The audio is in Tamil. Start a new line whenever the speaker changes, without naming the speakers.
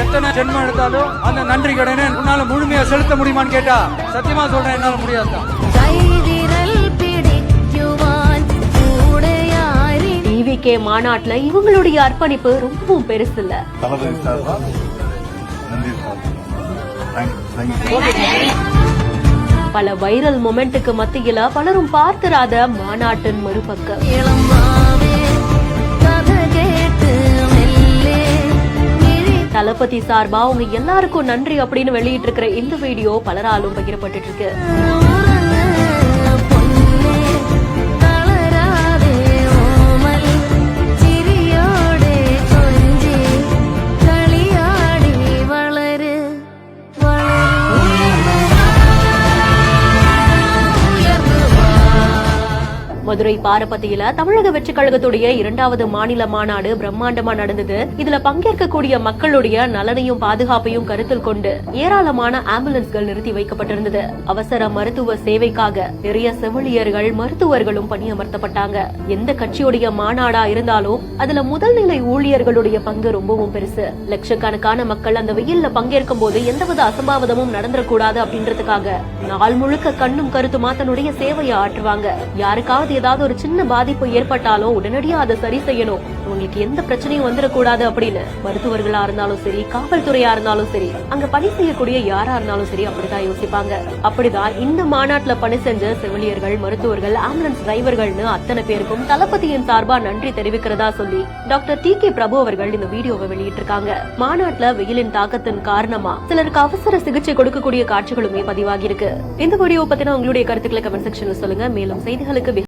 எத்தனை ஜென்மம் எடுத்தாலும் அந்த நன்றி கடனை உன்னால முழுமையா செலுத்த முடியுமான்னு கேட்டா சத்தியமா சொல்றேன் என்னால
கூடையாரி
டிவிகே மாநாட்டுல இவங்களுடைய அர்ப்பணிப்பு ரொம்பவும் பெருசு இல்ல பல வைரல் மொமெண்ட்டுக்கு மத்தியில பலரும் பார்த்திராத மாநாட்டின் மறுபக்கம். தளபதி சார்பா உங்க எல்லாருக்கும் நன்றி அப்படின்னு வெளியிட்டு இருக்கிற இந்த வீடியோ பலராலும் பகிரப்பட்டு இருக்கு. மதுரை பாரபத்தியில தமிழக வெற்றி கழகத்துடைய இரண்டாவது மாநில மாநாடு பிரம்மாண்டமா நடந்தது. இதுல பங்கேற்கக்கூடிய மக்களுடைய நலனையும் பாதுகாப்பையும் கருத்தில் கொண்டு ஏராளமான ஆம்புலன்ஸ்கள் நிறுத்தி வைக்கப்பட்டிருந்தது. அவசர மருத்துவ சேவைக்காக நிறைய செவிலியர்கள் மருத்துவர்களும் பணியமர்த்தப்பட்டாங்க. எந்த கட்சியுடைய மாநாடா இருந்தாலும் அதுல முதல் நிலை ஊழியர்களுடைய பங்கு ரொம்பவும் பெருசு. லட்சக்கணக்கான மக்கள் அந்த வெயில்ல பங்கேற்கும் போது எந்தவித அசம்பாவிதமும் நடந்துடக்கூடாது அப்படின்றதுக்காக நாள் முழுக்க கண்ணும் கருத்துமா தன்னுடைய சேவையை ஆற்றுவாங்க. யாருக்காவது உங்களுக்கு ஏதாவது ஒரு சின்ன பாதிப்பு ஏற்பட்டாலும் உடனடியா அதை சரி செய்யணும். உங்களுக்கு எந்த பிரச்சனையும் வந்துடக்கூடாது அப்படின்னு மருத்துவர்களா இருந்தாலும் சரி காவல்துறையா இருந்தாலும் சரி அங்க பணி செய்யக்கூடிய யாரா இருந்தாலும் சரி அப்படிதான் யோசிப்பாங்க. அப்படிதான் இந்த மாநாட்டுல பணி செஞ்ச செவிலியர்கள் மருத்துவர்கள் ஆம்புலன்ஸ் டிரைவர்கள்னு அத்தனை பேருக்கும் தளபதியின் சார்பா நன்றி தெரிவிக்கிறதா சொல்லி டாக்டர் டி கே பிரபு அவர்கள் இந்த வீடியோவை வெளியிட்டிருக்காங்க. மாநாட்டுல வெயிலின் தாக்கத்தின் காரணமா சிலருக்கு அவசர சிகிச்சை கொடுக்கக்கூடிய காட்சிகளுமே பதிவாகி இருக்கு இந்த வீடியோ பத்தின உங்களுடைய கருத்துக்களை கமெண்ட் செக்ஷன்ல சொல்லுங்க. மேலும் செய்திகளுக்கு